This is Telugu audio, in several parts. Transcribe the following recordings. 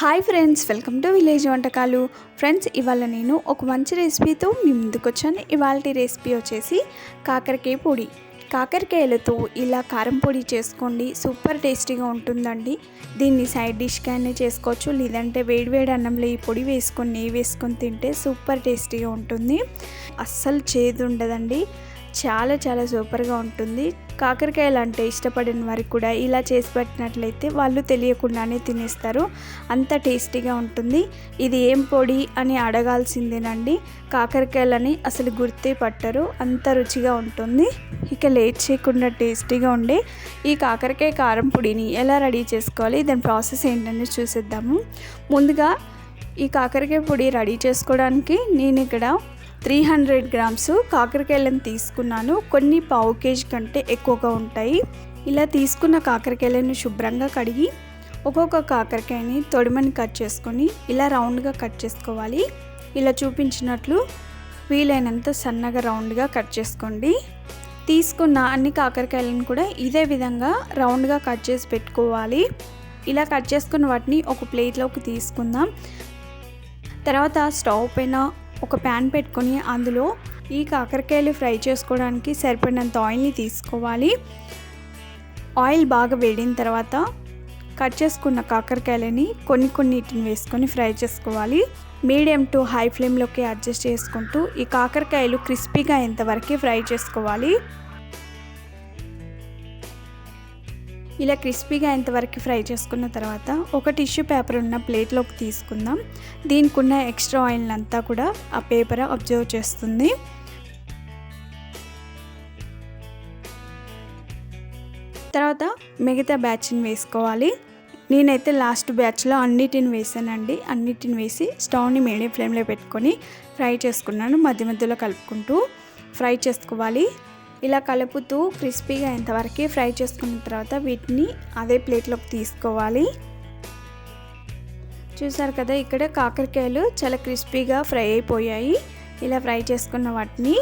Hi friends welcome to village వంటకాలు. ఫ్రెండ్స్ ఇవాళ నేను ఒక మంచి రెసిపీతో మీ ముందుకు వచ్చాను. ఇవాళ రెసిపీ వచ్చేసి కాకరకాయ పొడి. కాకరకాయలతో ఇలా కారం పొడి చేసుకోండి. సూపర్ టేస్టీగా ఉంటుందండి. దీన్ని సైడ్ డిష్గానే చేసుకోవచ్చు. లేదంటే వేడివేడి అన్నంలో ఈ పొడి వేసుకొని నెయ్యి వేసుకొని తింటే సూపర్ టేస్టీగా ఉంటుంది. అస్సలు చేదు ఉండదండి. చాలా చాలా సూపర్గా ఉంటుంది. కాకరకాయలు అంటే ఇష్టపడిన వారికి కూడా ఇలా చేసి పెట్టినట్లయితే వాళ్ళు తెలియకుండానే తినేస్తారు. అంత టేస్టీగా ఉంటుంది. ఇది ఏం పొడి అని అడగాల్సిందేనండి. కాకరకాయలని అసలు గుర్తే పట్టరు. అంత రుచిగా ఉంటుంది. ఇక లేట్ చేయకుండా టేస్టీగా ఉండే ఈ కాకరకాయ కారం పొడిని ఎలా రెడీ చేసుకోవాలి? దాని ప్రాసెస్ ఏంటని చూసేద్దాము. ముందుగా ఈ కాకరకాయ పొడి రెడీ చేసుకోవడానికి నేను ఇక్కడ త్రీ హండ్రెడ్ గ్రామ్స్ కాకరకాయలను తీసుకున్నాను. కొన్ని పావు కేజీ కంటే ఎక్కువగా ఉంటాయి. ఇలా తీసుకున్న కాకరకాయలను శుభ్రంగా కడిగి ఒక్కొక్క కాకరకాయని తొడిమని కట్ చేసుకొని ఇలా రౌండ్గా కట్ చేసుకోవాలి. ఇలా చూపించినట్లు వీలైనంత సన్నగా రౌండ్గా కట్ చేసుకోండి. తీసుకున్న అన్ని కాకరకాయలను కూడా ఇదే విధంగా రౌండ్గా కట్ చేసి పెట్టుకోవాలి. ఇలా కట్ చేసుకున్న వాటిని ఒక ప్లేట్లోకి తీసుకుందాం. తర్వాత స్టవ్ పైన ఒక ప్యాన్ పెట్టుకొని అందులో ఈ కాకరకాయలు ఫ్రై చేసుకోవడానికి సరిపడినంత ఆయిల్ని తీసుకోవాలి. ఆయిల్ బాగా వేడిన తర్వాత కట్ చేసుకున్న కాకరకాయలని కొన్ని కొన్నిటిని వేసుకొని ఫ్రై చేసుకోవాలి. మీడియం టు హై ఫ్లేమ్లోకి అడ్జస్ట్ చేసుకుంటూ ఈ కాకరకాయలు క్రిస్పీగా అయ్యేంతవరకు ఫ్రై చేసుకోవాలి. ఇలా క్రిస్పీగా అయ్యేంతవరకు ఫ్రై చేసుకున్న తర్వాత ఒక టిష్యూ పేపర్ ఉన్న ప్లేట్లోకి తీసుకుందాం. దీనికి ఉన్న ఎక్స్ట్రా ఆయిల్ అంతా కూడా ఆ పేపర్ అబ్జర్వ్ చేస్తుంది. తర్వాత మిగతా బ్యాచ్ని వేసుకోవాలి. నేనైతే లాస్ట్ బ్యాచ్లో అన్నిటిని వేసానండి. అన్నిటిని వేసి స్టవ్ని మీడియం ఫ్లేమ్లో పెట్టుకొని ఫ్రై చేసుకున్నాను. మధ్య మధ్యలో కలుపుకుంటూ ఫ్రై చేసుకోవాలి. ఇలా కలుపుతూ క్రిస్పీగా అయ్యేంతవరకు ఫ్రై చేసుకున్న తర్వాత వీటిని అదే ప్లేట్లోకి తీసుకోవాలి. చూసారు కదా ఇక్కడ కాకరకాయలు చాలా క్రిస్పీగా ఫ్రై అయిపోయాయి. ఇలా ఫ్రై చేసుకున్న వాటిని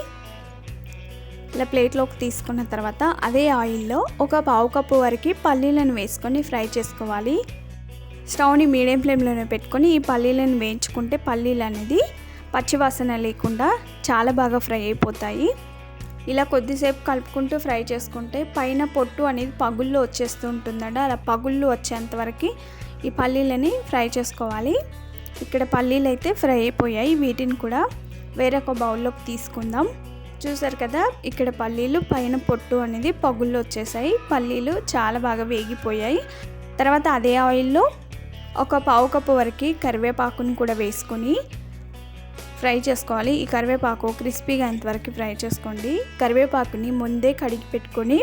ఇలా ప్లేట్లోకి తీసుకున్న తర్వాత అదే ఆయిల్లో ఒక పావు కప్పు వరకు పల్లీలను వేసుకొని ఫ్రై చేసుకోవాలి. స్టవ్ని మీడియం ఫ్లేమ్లోనే పెట్టుకొని ఈ పల్లీలను వేయించుకుంటే పల్లీలు అనేది పచ్చివాసన లేకుండా చాలా బాగా ఫ్రై అయిపోతాయి. ఇలా కొద్దిసేపు కలుపుకుంటూ ఫ్రై చేసుకుంటే పైన పొట్టు అనేది పగుళ్ళు వచ్చేస్తూ ఉంటుందండి. అలా పగుళ్ళు వచ్చేంతవరకు ఈ పల్లీలని ఫ్రై చేసుకోవాలి. ఇక్కడ పల్లీలు అయితే ఫ్రై అయిపోయాయి. వీటిని కూడా వేరొక బౌల్లోకి తీసుకుందాం. చూసారు కదా ఇక్కడ పల్లీలు పైన పొట్టు అనేది పగుళ్ళు వచ్చేసాయి. పల్లీలు చాలా బాగా వేగిపోయాయి. తర్వాత అదే ఆయిల్లో ఒక పావు కప్పు వరకు కరివేపాకుని కూడా వేసుకొని ఫ్రై చేసుకోవాలి. ఈ కరివేపాకు క్రిస్పీగా అంతవరకు ఫ్రై చేసుకోండి. కరివేపాకుని ముందే కడిగి పెట్టుకొని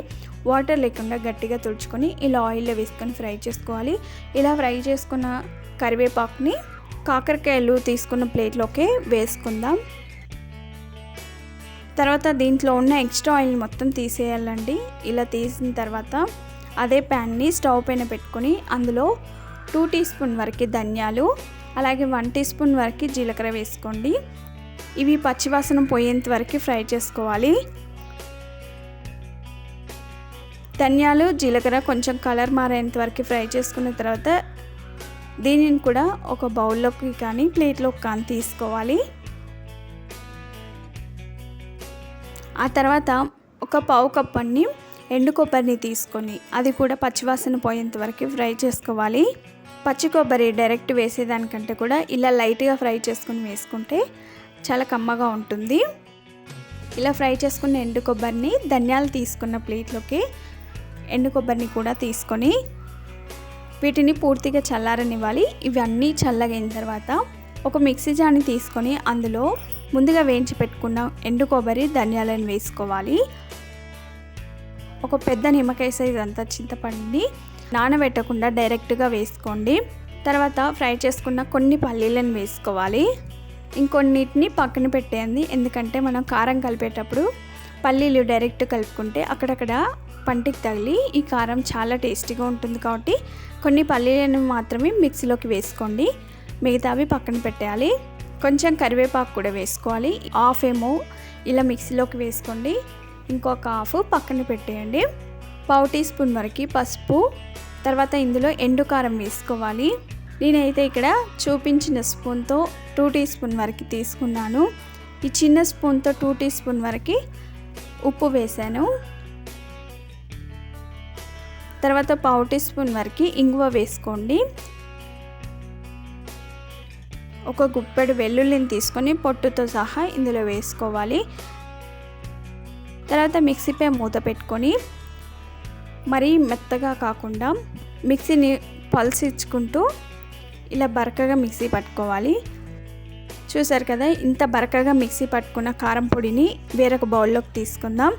వాటర్ లేకుండా గట్టిగా తుడుచుకొని ఇలా ఆయిల్లో వేసుకొని ఫ్రై చేసుకోవాలి. ఇలా ఫ్రై చేసుకున్న కరివేపాకుని కాకరకాయలు తీసుకున్న ప్లేట్లోకి వేసుకుందాం. తర్వాత దీంట్లో ఉన్న ఎక్స్ట్రా ఆయిల్ మొత్తం తీసేయాలండి. ఇలా తీసిన తర్వాత అదే ప్యాన్ని స్టవ్ పైన పెట్టుకొని అందులో టూ టీ స్పూన్ వరకు ధనియాలు అలాగే వన్ టీ స్పూన్ వరకు జీలకర్ర వేసుకోండి. ఇవి పచ్చివాసన పోయేంత వరకు ఫ్రై చేసుకోవాలి. ధనియాలు జీలకర్ర కొంచెం కలర్ మారేంత వరకు ఫ్రై చేసుకున్న తర్వాత దీనిని కూడా ఒక బౌల్లోకి కానీ ప్లేట్లోకి కానీ తీసుకోవాలి. ఆ తర్వాత ఒక పావు కప్ అన్ని ఎండు కొబ్బరిని తీసుకొని అది కూడా పచ్చివాసన పోయేంత వరకు ఫ్రై చేసుకోవాలి. పచ్చి కొబ్బరి డైరెక్ట్ వేసేదానికంటే కూడా ఇలా లైట్గా ఫ్రై చేసుకుని వేసుకుంటే చాలా కమ్మగా ఉంటుంది. ఇలా ఫ్రై చేసుకున్న ఎండు కొబ్బరిని ధనియాలు తీసుకున్న ప్లేట్లోకి ఎండు కొబ్బరిని కూడా తీసుకొని వీటిని పూర్తిగా చల్లారనివ్వాలి. ఇవన్నీ చల్లగైన తర్వాత ఒక మిక్సీ జార్ని తీసుకొని అందులో ముందుగా వేయించి పెట్టుకున్న ఎండు కొబ్బరి ధనియాలను వేసుకోవాలి. ఒక పెద్ద నిమ్మకాయ సైజ్ అంతా చింతపండుని నానబెట్టకుండా డైరెక్ట్గా వేసుకోండి. తర్వాత ఫ్రై చేసుకున్న కొన్ని పల్లీలను వేసుకోవాలి. ఇంకొన్నిటిని పక్కన పెట్టేయండి. ఎందుకంటే మనం కారం కలిపేటప్పుడు పల్లీలు డైరెక్ట్ కలుపుకుంటే అక్కడక్కడ పంటికి తగిలి ఈ కారం చాలా టేస్టీగా ఉంటుంది కాబట్టి కొన్ని పల్లీలను మాత్రమే మిక్సీలోకి వేసుకోండి. మిగతావి పక్కన పెట్టేయాలి. కొంచెం కరివేపాకు కూడా వేసుకోవాలి. హాఫ్ ఏమో ఇలా మిక్సీలోకి వేసుకోండి. ఇంకొక హాఫ్ పక్కన పెట్టేయండి. పావు టీ స్పూన్ వరకు పసుపు తర్వాత ఇందులో ఎండు కారం వేసుకోవాలి. నేనైతే ఇక్కడ చూపించిన స్పూన్తో టూ టీ స్పూన్ వరకు తీసుకున్నాను. ఈ చిన్న స్పూన్తో టూ టీ స్పూన్ వరకు ఉప్పు వేసాను. తర్వాత పావు టీ స్పూన్ వరకు ఇంగువ వేసుకోండి. ఒక గుప్పెడు వెల్లుల్లిని తీసుకొని పొట్టుతో సహా ఇందులో వేసుకోవాలి. తర్వాత మిక్సీపై మూత పెట్టుకొని మరీ మెత్తగా కాకుండా మిక్సీని పల్సిచ్చుకుంటూ ఇలా బరకగా మిక్సీ పట్టుకోవాలి. చూసారు కదా ఇంత బరకగా మిక్సీ పట్టుకున్న కారం పొడిని వేరొక బౌల్లోకి తీసుకుందాం.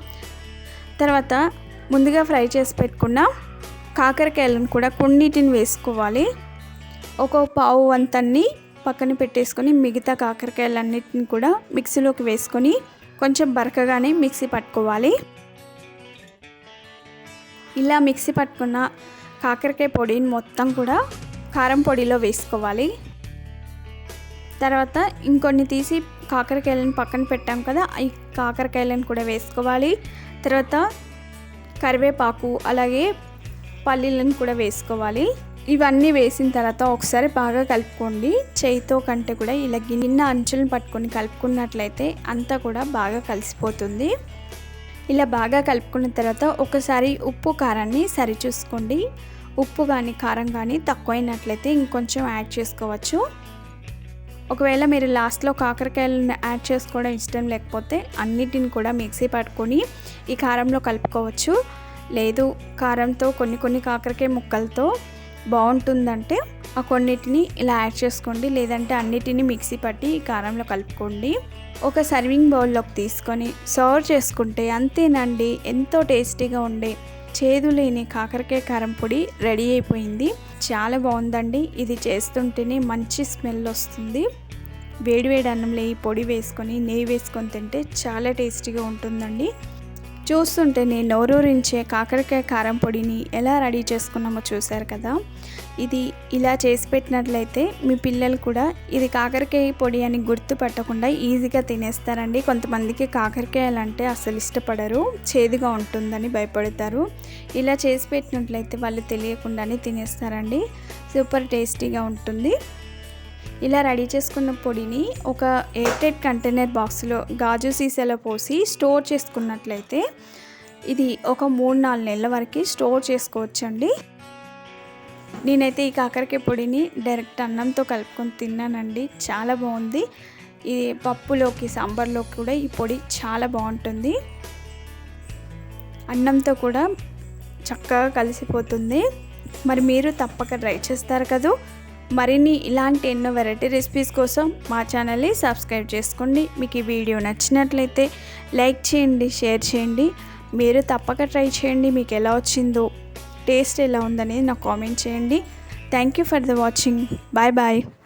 తర్వాత ముందుగా ఫ్రై చేసి పెట్టుకున్న కాకరకాయలను కూడా కొన్నిటిని వేసుకోవాలి. ఒక పావు వంతన్ని పక్కన పెట్టేసుకొని మిగతా కాకరకాయలన్నిటిని కూడా మిక్సీలోకి వేసుకొని కొంచెం బరకగానే మిక్సీ పట్టుకోవాలి. ఇలా మిక్సీ పట్టుకున్న కాకరకాయ పొడిని మొత్తం కూడా కారం పొడిలో వేసుకోవాలి. తర్వాత ఇంకొన్ని తీసి కాకరకాయలను పక్కన పెట్టాం కదా ఈ కాకరకాయలను కూడా వేసుకోవాలి. తర్వాత కరివేపాకు అలాగే పల్లీలను కూడా వేసుకోవాలి. ఇవన్నీ వేసిన తర్వాత ఒకసారి బాగా కలుపుకోండి. చేయితో కంటే కూడా ఇలా గిన్నె అంచులను పట్టుకొని కలుపుకున్నట్లయితే అంతా కూడా బాగా కలిసిపోతుంది. ఇలా బాగా కలుపుకున్న తర్వాత ఒకసారి ఉప్పు కారాన్ని సరిచూసుకోండి. ఉప్పు కానీ కారం కానీ తక్కువైనట్లయితే ఇంకొంచెం యాడ్ చేసుకోవచ్చు. ఒకవేళ మీరు లాస్ట్లో కాకరకాయలను యాడ్ చేసుకోవడం ఇష్టం లేకపోతే అన్నిటిని కూడా మిక్సీ పట్టుకొని ఈ కారంలో కలుపుకోవచ్చు. లేదు కారంతో కొన్ని కొన్ని కాకరకాయ ముక్కలతో బాగుంటుందంటే కొన్నిటిని ఇలా యాడ్ చేసుకోండి. లేదంటే అన్నిటిని మిక్సీ పట్టి కారంలో కలుపుకోండి. ఒక సర్వింగ్ బౌల్లోకి తీసుకొని సర్వ్ చేసుకుంటే అంతేనండి. ఎంతో టేస్టీగా ఉండే చేదు లేని కాకరకాయ కారం పొడి రెడీ అయిపోయింది. చాలా బాగుందండి. ఇది చేస్తుంటేనే మంచి స్మెల్ వస్తుంది. వేడివేడి అన్నంలో ఈ పొడి వేసుకొని నెయ్యి వేసుకొని తింటే చాలా టేస్టీగా ఉంటుందండి. చూస్తుంటేనే నోరూరించే కాకరకాయ కారం పొడిని ఎలా రెడీ చేసుకున్నామో చూశారు కదా? ఇది ఇలా చేసి పెట్టినట్లయితే మీ పిల్లలు కూడా ఇది కాకరకాయ పొడి అని గుర్తుపట్టకుండా ఈజీగా తినేస్తారండి. కొంతమందికి కాకరకాయలు అంటే అసలు ఇష్టపడరు చేదుగా ఉంటుందని భయపడతారు. ఇలా చేసి పెట్టినట్లయితే వాళ్ళు తెలియకుండానే తినేస్తారండి. సూపర్ టేస్టీగా ఉంటుంది. ఇలా రెడీ చేసుకున్న పొడిని ఒక ఎయిర్టెడ్ కంటైనర్ బాక్స్లో గాజు సీసాలో పోసి స్టోర్ చేసుకున్నట్లయితే ఇది ఒక మూడు నాలుగు నెలల వరకు స్టోర్ చేసుకోవచ్చండి. నేనైతే ఈ కాకరకాయ పొడిని డైరెక్ట్ అన్నంతో కలుపుకొని తిన్నానండి. చాలా బాగుంది. ఈ పప్పులోకి సాంబార్లోకి కూడా ఈ పొడి చాలా బాగుంటుంది. అన్నంతో కూడా చక్కగా కలిసిపోతుంది. మరి మీరు తప్పక ట్రై చేస్తారు కదా? మరిన్ని ఇలాంటి ఎన్నో వెరైటీ రెసిపీస్ కోసం మా ఛానల్ని సబ్స్క్రైబ్ చేసుకోండి. మీకు ఈ వీడియో నచ్చినట్లయితే లైక్ చేయండి షేర్ చేయండి. మీరు తప్పక ట్రై చేయండి. మీకు ఎలా వచ్చిందో టేస్ట్ ఎలా ఉందనేది నాకు కామెంట్ చేయండి. Thank you for the watching. Bye bye.